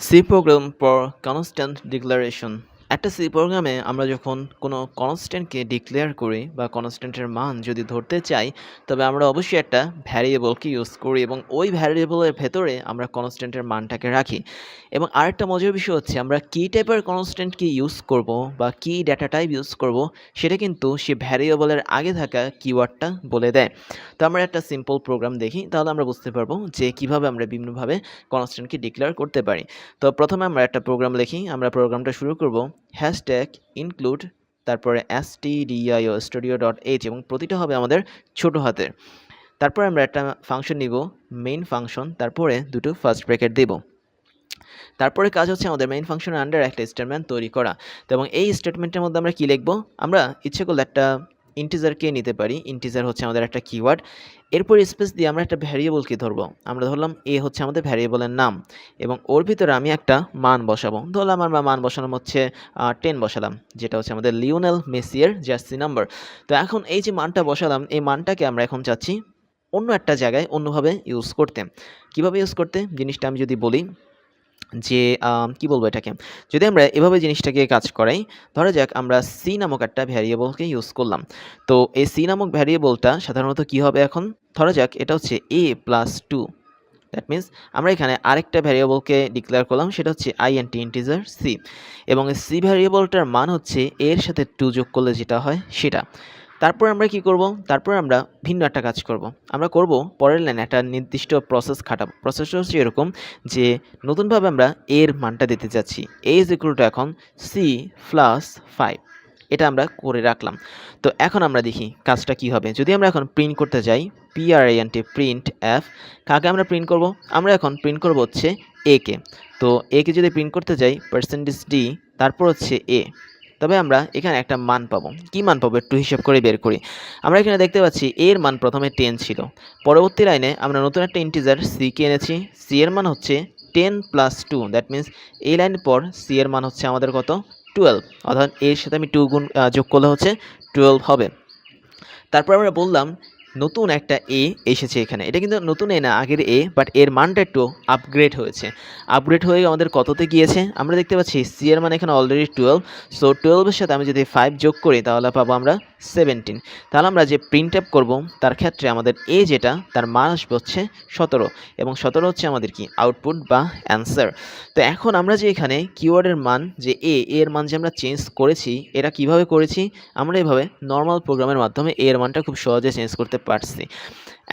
C program for constant declaration একটা C প্রোগ্রামে আমরা যখন কোনো কনস্ট্যান্টকে ডিক্লেয়ার করি বা কনস্ট্যান্টের মান যদি ধরতে চাই, তবে আমরা অবশ্যই একটা ভ্যারিয়েবলকে ইউজ করি এবং ওই ভ্যারিয়েবলের ভেতরে আমরা কনস্ট্যান্টের মানটাকে রাখি। এবং আরেকটা মজার বিষয় হচ্ছে আমরা কী টাইপের কনস্ট্যান্টকে ইউজ করব বা কী ডেটা টাইপ ইউজ করব, সেটা কিন্তু সে ভ্যারিয়েবলের আগে থাকা কিওয়ার্ডটা বলে দেয়। তো আমরা একটা সিম্পল প্রোগ্রাম দেখি, তাহলে আমরা বুঝতে পারব যে কীভাবে আমরা বিভিন্নভাবে কনস্ট্যান্টকে ডিক্লেয়ার করতে পারি। তো প্রথমে আমরা একটা প্রোগ্রাম লিখি আমরা প্রোগ্রামটা শুরু করব হ্যাশট্যাগ ইনক্লুড তারপরে S T D I O studio dot H এবং প্রতিটা হবে আমাদের ছোটো হাতের তারপরে আমরা একটা ফাংশন নিব মেইন ফাংশন তারপরে দুটো ফার্স্ট ব্র্যাকেট দেব। তারপরে কাজ হচ্ছে আমাদের মেইন ফাংশনের আন্ডার একটা স্টেটমেন্ট তৈরি করা। তো এবং এই স্টেটমেন্টের মধ্যে আমরা কী লিখব? আমরা ইচ্ছে করলে একটা ইন্টিজারকে নিতে পারি? ইন্টিজার হচ্ছে আমাদের একটা কিওয়ার্ড এরপর স্পেস দিয়ে আমরা একটা ভ্যারিয়েবলকে ধরবো। আমরা ধরলাম এ হচ্ছে আমাদের ভ্যারিয়েবলের নাম এবং ওর ভিতরে আমি একটা মান বসাবো। ধরলাম আমরা মান বসালাম হচ্ছে টেন বসালাম, যেটা হচ্ছে আমাদের লিওনেল মেসিয়ের জার্সি নাম্বার তো এখন এই যে মানটা বসালাম, এই মানটাকে আমরা এখন চাচ্ছি অন্য একটা জায়গায় অন্যভাবে ইউজ করতে। কীভাবে ইউজ করতে? জিনিসটা আমি যদি বলি যে কি বলব এটাকে? যদি আমরা এভাবে জিনিসটাকে কাজ করাই, ধরা যাক আমরা সি নামক একটা ভ্যারিয়েবলকে ইউজ করলাম। তো এই সি নামক ভ্যারিয়েবলটা সাধারণত কি হবে এখন? ধরা যাক, এটা হচ্ছে A plus two that means আমরা এখানে আরেকটা ভ্যারিয়েবলকে ডিক্লেয়ার করলাম, সেটা হচ্ছে I N T integer C এবং সি ভ্যারিয়েবলটার মান হচ্ছে এর সাথে টু যোগ করলে যেটা হয় সেটা। তারপর আমরা কি করব? তারপর আমরা ভিন্ন একটা কাজ করব। আমরা করব পরের লাইনে একটা নির্দিষ্ট প্রসেস খাটাবো। প্রসেসটা হচ্ছে এরকম যে নতুনভাবে আমরা এর মানটা দিতে যাচ্ছি। এ ইজ ইকুয়াল টু এখন সি প্লাস ফাইভ এটা আমরা করে রাখলাম। তো এখন আমরা দেখি কাজটা কি হবে। যদি আমরা এখন প্রিন্ট করতে যাই পিআরআইএনটি প্রিন্ট এফ কাকে আমরা প্রিন্ট করব? আমরা এখন প্রিন্ট করব হচ্ছে এ কে। তো এ কে যদি প্রিন্ট করতে যাই পার্সেন্টেজ ডি তারপর হচ্ছে এ তবে আমরা এখানে একটা মান পাবো। কি মান পাবো একটু হিসাব করে বের করি। আমরা এখানে দেখতে পাচ্ছি এর মান প্রথমে টেন ছিল। পরবর্তী লাইনে আমরা নতুন একটা ইন্টিজার সি কে এনেছি। সি এর মান হচ্ছে ten plus two that means এই লাইনের পর সি এর মান হচ্ছে আমাদের কত? টুয়েলভ অর্থাৎ এর সাথে আমি টু গুণ যোগ করলে হচ্ছে টুয়েলভ হবে। তারপর আমরা বললাম নতুন একটা এ এসেছে এখানে। এটা কিন্তু নতুন এ না, আগের এ বাট এর মানটা একটু আপগ্রেড হয়েছে। আপগ্রেড হয়ে আমাদের কততে গিয়েছে? আমরা দেখতে পাচ্ছি সি এর মান এখানে অলরেডি টুয়েলভ সো টুয়েলভের সাথে আমি যদি ফাইভ যোগ করি, তাহলে পাবো আমরা সেভেন্টিন তাহলে আমরা যে প্রিন্ট আপ করব, তার ক্ষেত্রে আমাদের এ যেটা, তার মান আসবে হচ্ছে সতেরো, এবং সতেরো হচ্ছে আমাদের কি? আউটপুট বা অ্যান্সার তো এখন আমরা যে এখানে কিওয়ার্ডের মান, যে এ এর মান যে আমরা চেঞ্জ করেছি, এটা কীভাবে করেছি? আমরা এভাবে নর্মাল প্রোগ্রামের মাধ্যমে এর মানটা খুব সহজে চেঞ্জ করতে পারছি।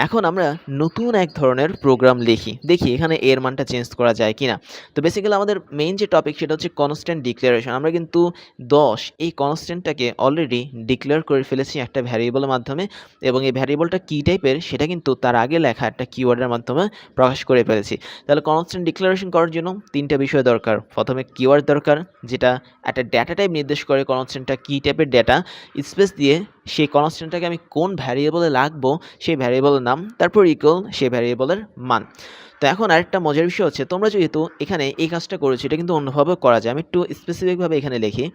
এখন আমরা নতুন এক ধরনের প্রোগ্রাম লিখি। দেখি এখানে এর মানটা চেঞ্জ করা যায় কি না তো বেসিক্যালি আমাদের মেইন যে টপিক সেটা হচ্ছে কনস্ট্যান্ট ডিক্লারেশন আমরা কিন্তু দশ এই কনস্ট্যান্টটাকে অলরেডি ডিক্লেয়ার করে ফেলেছি একটা ভ্যারিয়েবলের মাধ্যমে এবং এই ভ্যারিয়েবলটা কী টাইপের সেটা কিন্তু তার আগে লেখা একটা কিওয়ার্ডের মাধ্যমে প্রকাশ করে ফেলেছি। তাহলে কনস্ট্যান্ট ডিক্লারেশন করার জন্য তিনটা বিষয় দরকার। প্রথমে কিওয়ার্ড দরকার, যেটা একটা ডেটা টাইপ নির্দেশ করে কনস্ট্যান্টটা কী টাইপের ডেটা স্পেস দিয়ে সেই কনস্ট্যান্টটাকে আমি কোন ভ্যারিয়েবলে লাগবো সেই ভ্যারিয়েবলের নাম তারপর ইকুয়াল সেই ভ্যারিয়েবলের মান। তো এখন আরেকটা মজার বিষয় হচ্ছে, তোমরা যেহেতু এখানে এই কাজটা করেছ, এটা কিন্তু অন্যভাবেও করা যায়। আমি একটু স্পেসিফিকভাবে এখানে লিখি।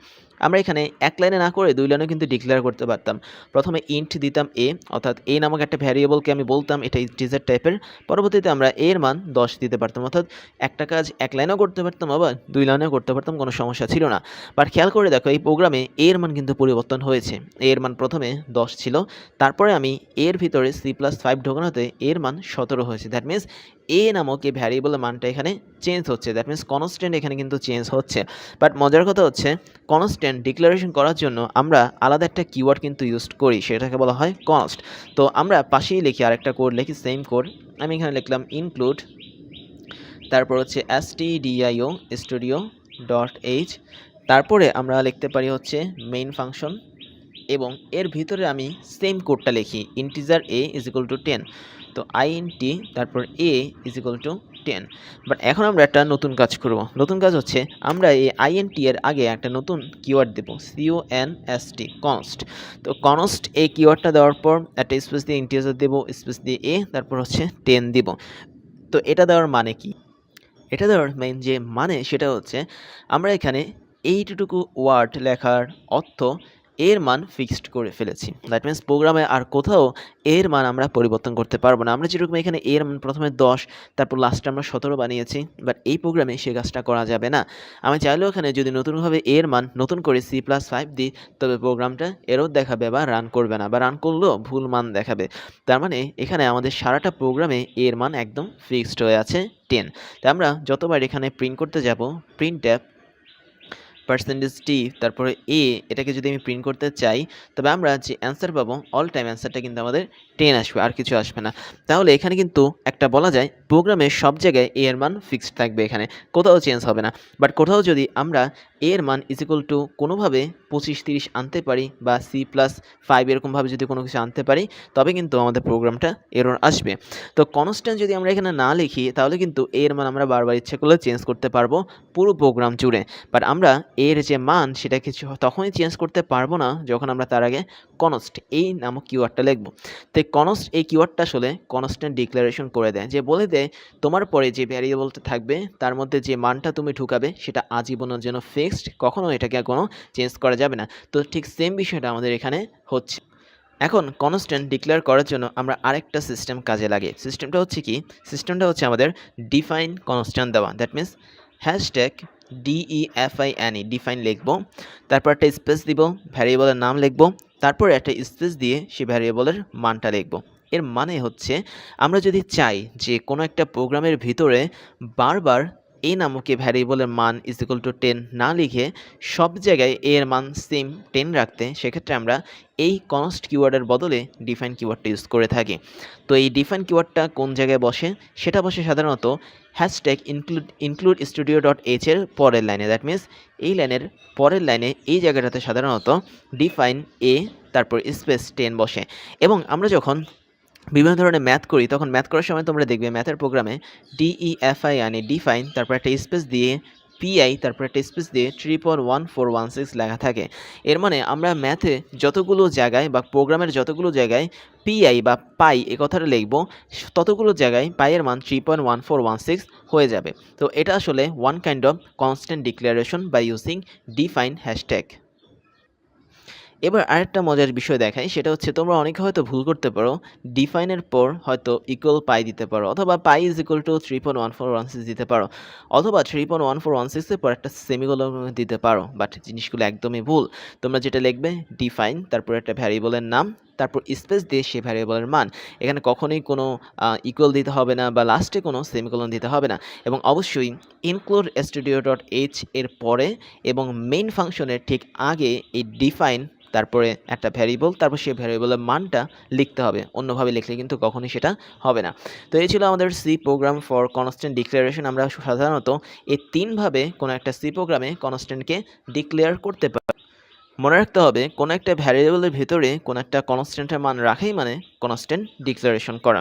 আমরা এখানে এক লাইনে না করে দুই লাইনে কিন্তু ডিক্লেয়ার করতে পারতাম। প্রথমে ইন্ট দিতাম এ অর্থাৎ এ নামক একটা ভ্যারিয়েবলকে আমি বলতাম, এটা ইন্টিজার টাইপের পরবর্তীতে আমরা এর মান দশ দিতে পারতাম। অর্থাৎ একটা কাজ এক লাইনেও করতে পারতাম, আবার দুই লাইনেও করতে পারতাম, কোনো সমস্যা ছিল না। বাট খেয়াল করে দেখো, এই প্রোগ্রামে এর মান কিন্তু পরিবর্তন হয়েছে। এর মান প্রথমে দশ ছিল। তারপরে আমি এর ভিতরে সি প্লাস ফাইভ ঢোকানোতে এর মান সতেরো হয়েছে। দ্যাট মিন্স এ নামক এই ভ্যারিয়েবলের মানটা এখানে চেঞ্জ হচ্ছে। দ্যাট মিন্স কনস্ট্যান্ট এখানে কিন্তু চেঞ্জ হচ্ছে। বাট মজার কথা হচ্ছে কনস্ট্যান্ট ডিক্লারেশন করার জন্য আমরা আলাদা একটা কিওয়ার্ড কিন্তু ইউজ করি, সেটাকে বলা হয় কনস্ট তো আমরা পাশেই লিখি আরেকটা কোড লিখি সেম কোড আমি এখানে লিখলাম ইনক্লুড তারপর হচ্ছে S T D I O studio dot H তারপরে আমরা লিখতে পারি হচ্ছে মেইন ফাংশন এবং এর ভিতরে আমি সেম কোডটা লিখি integer A is equal to ten তো আই এন টি, তারপর A is equal to ten but এখন আমরা একটা নতুন কাজ করব। নতুন কাজ হচ্ছে, আমরা এই আইএনটি এর আগে একটা নতুন কিওয়ার্ড দেবো C O N S T const তো কনস্ট এই কিওয়ার্ডটা দেওয়ার পর একটা স্পেস দিয়ে ইন্টিজার দেবো স্পেস দিয়ে এ তারপর হচ্ছে টেন দিব। তো এটা দেওয়ার মানে কি? এটা দেওয়ার মেইন যে মানে সেটা হচ্ছে, আমরা এখানে এইটুকু ওয়ার্ড লেখার অর্থ এর মান ফিক্সড করে ফেলেছি। দ্যাট মিন্স প্রোগ্রামে আর কোথাও এর মান আমরা পরিবর্তন করতে পারব না। আমরা যেরকম এখানে এর মান প্রথমে দশ, তারপর লাস্টে আমরা সতেরো বানিয়েছি বাট এই প্রোগ্রামে সে কাজটা করা যাবে না। আমি চাইলেও এখানে যদি নতুনভাবে এর মান নতুন করে সি প্লাস ফাইভ দিই, তবে প্রোগ্রামটা এরও দেখাবে বা রান করবে না, বা রান করলেও ভুল মান দেখাবে। তার মানে এখানে আমাদের সারাটা প্রোগ্রামে এর মান একদম ফিক্সড হয়ে আছে টেন তাই আমরা যতবার এখানে প্রিন্ট করতে যাব প্রিন্ট ট্যাপ পার্সেন্টেজ টি তারপরে এ এটাকে যদি আমি প্রিন্ট করতে চাই, তবে আমরা যে অ্যান্সার পাবো অল টাইম অ্যান্সারটা কিন্তু আমাদের টেন আসবে, আর কিছু আসবে না। তাহলে এখানে কিন্তু একটা বলা যায় প্রোগ্রামের সব জায়গায় এ এর মান ফিক্সড থাকবে এখানে, কোথাও চেঞ্জ হবে না। বাট কোথাও যদি আমরা এর মান ইজ ইকুয়াল টু কোনোভাবে পঁচিশ, তিরিশ আনতে পারি বা সি প্লাস ফাইভ এরকমভাবে যদি কোনো কিছু আনতে পারি, তবে কিন্তু আমাদের প্রোগ্রামটা এরর আসবে। তো কনস্ট্যান্ট যদি আমরা এখানে না লিখি, তাহলে কিন্তু এর মান আমরা বারবার ইচ্ছে করলে চেঞ্জ করতে পারব পুরো প্রোগ্রাম জুড়ে। বাট আমরা এর যে মান, সেটা কিছু তখনই চেঞ্জ করতে পারব না যখন আমরা তার আগে কনস্ট এই নামক কিওয়ার্ডটা লিখব। তো কনস্ট এই কিওয়ার্ডটা আসলে কনস্ট্যান্ট ডিক্লারেশন করে দেয়। যে বলে দেয়, তোমার পরে যে ভ্যারিয়েবলটা থাকবে, তার মধ্যে যে মানটা তুমি ঢুকাবে, সেটা আজীবনের জন্য ফিক্সড কখনো এটাকে কোনো চেঞ্জ করা যাবে না। তো ঠিক সেম বিষয়টা আমাদের এখানে হচ্ছে। এখন কনস্ট্যান্ট ডিক্লেয়ার করার জন্য আমরা আরেকটা সিস্টেম কাজে লাগে সিস্টেমটা হচ্ছে কি? সিস্টেমটা হচ্ছে আমাদের ডিফাইন কনস্ট্যান্ট দেওয়া। That means hashtag D E F I N E define লিখব। তারপর একটা স্পেস দিব ভ্যারিয়েবলের নাম লিখব। তারপর একটা স্পেস দিয়ে সেই ভ্যারিয়েবলের মানটা লিখব। এর মানে হচ্ছে, আমরা যদি চাই যে কোনো একটা প্রোগ্রামের ভিতরে বারবার এ নামকে ভ্যারিয়েবলের মান ইজ ইকুয়াল টু টেন না লিখে সব জায়গায় এ এর মান সেম টেন রাখতে সেক্ষেত্রে আমরা এই কনস্ট কিওয়ার্ডের বদলে ডিফাইন কিওয়ার্ডটা ইউজ করে থাকি। তো এই ডিফাইন কিওয়ার্ডটা কোন জায়গায় বসে? সেটা বসে সাধারণত hashtag include include studio dot H এর পরের লাইনে দ্যাট মিন্স এই লাইনের পরের লাইনে এই জায়গাটাতে সাধারণত ডিফাইন এ তারপর স্পেস টেন বসে। এবং আমরা যখন বিভিন্ন ধরনের ম্যাথ করি, তখন ম্যাথ করার সময় তোমরা দেখবে ম্যাথের প্রোগ্রামে ডিইএফআই মানে ডিফাইন তারপর একটা স্পেস দিয়ে পিআই তারপর একটা স্পেস দিয়ে triple one four one six লেখা থাকে। এর মানে আমরা ম্যাথে যতগুলো জায়গায় বা প্রোগ্রামের যতগুলো জায়গায় পিআই বা পাই এ কথাটা লিখব, ততগুলো জায়গায় পাইয়ের মান three point one four one six হয়ে যাবে। তো এটা আসলে one kind of constant declaration by using define hashtag এবার আরেকটা মজার বিষয় দেখাই, সেটা হচ্ছে তোমরা অনেকে হয়তো ভুল করতে পারো। ডিফাইনের পর হয়তো ইকুয়াল পাই দিতে পারো, অথবা pi is equal to three point one four one six দিতে পারো, অথবা three point one four one সিক্সের পর একটা সেমিগুলো দিতে পারো বাট জিনিসগুলো একদমই ভুল। তোমরা যেটা লিখবে ডিফাইন তারপর একটা ভ্যারিয়েবলের নাম তারপর স্পেস দিয়ে সে ভ্যারিয়েবলের মান। এখানে কখনোই কোনো ইকুয়াল দিতে হবে না বা লাস্টে কোনো সেমিকোলন দিতে হবে না। এবং অবশ্যই ইনক্লুড স্টুডিও ডট এইচ এর পরে এবং মেইন ফাংশনের ঠিক আগে এই ডিফাইন তারপরে একটা ভ্যারিয়েবল তারপর সেই ভ্যারিয়েবলের মানটা লিখতে হবে। অন্যভাবে লিখলে কিন্তু কখনোই সেটা হবে না। তো এই ছিল আমাদের C program for constant declaration আমরা সাধারণত এই তিনভাবে কোনো একটা সি প্রোগ্রামে কনস্ট্যান্টকে ডিক্লেয়ার করতে পারি। মনে রাখতে হবে, কোনো একটা ভ্যারিয়েবলের ভিতরে কোনো একটা কনস্ট্যান্টের মান রাখাই মানে কনস্ট্যান্ট ডিক্লারেশন করা।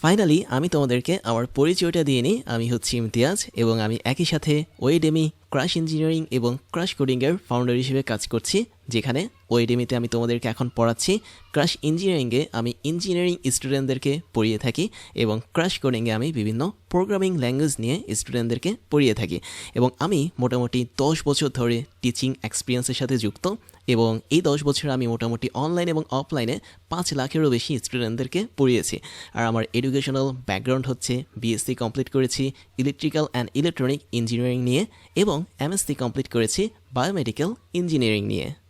ফাইনালি আমি তোমাদেরকে আমার পরিচয়টা দিয়ে নিই। আমি হচ্ছি ইমতিয়াজ এবং আমি একই সাথে ওয়েডেমি ক্রাশ ইঞ্জিনিয়ারিং এবং ক্রাশ কোডিংয়ের ফাউন্ডার হিসেবে কাজ করছি, যেখানে ওয়েডেমিতে আমি তোমাদেরকে এখন পড়াচ্ছি। ক্রাশ ইঞ্জিনিয়ারিংয়ে আমি ইঞ্জিনিয়ারিং স্টুডেন্টদেরকে পড়িয়ে থাকি এবং ক্রাশ কোডিংয়ে আমি বিভিন্ন প্রোগ্রামিং ল্যাঙ্গুয়েজ নিয়ে স্টুডেন্টদেরকে পড়িয়ে থাকি। এবং আমি মোটামুটি দশ বছর ধরে টিচিং এক্সপিরিয়েন্সের সাথে যুক্ত। এবং এই দশ বছর আমি মোটামুটি অনলাইন এবং অফলাইনে পাঁচ লাখেরও বেশি স্টুডেন্টদেরকে পড়িয়েছি। আর আমার এডুকেশনাল ব্যাকগ্রাউন্ড হচ্ছে বিএসসি কমপ্লিট করেছি ইলেকট্রিক্যাল অ্যান্ড ইলেকট্রনিক ইঞ্জিনিয়ারিং নিয়ে এবং এমএসসি কমপ্লিট করেছি বায়োমেডিক্যাল ইঞ্জিনিয়ারিং নিয়ে।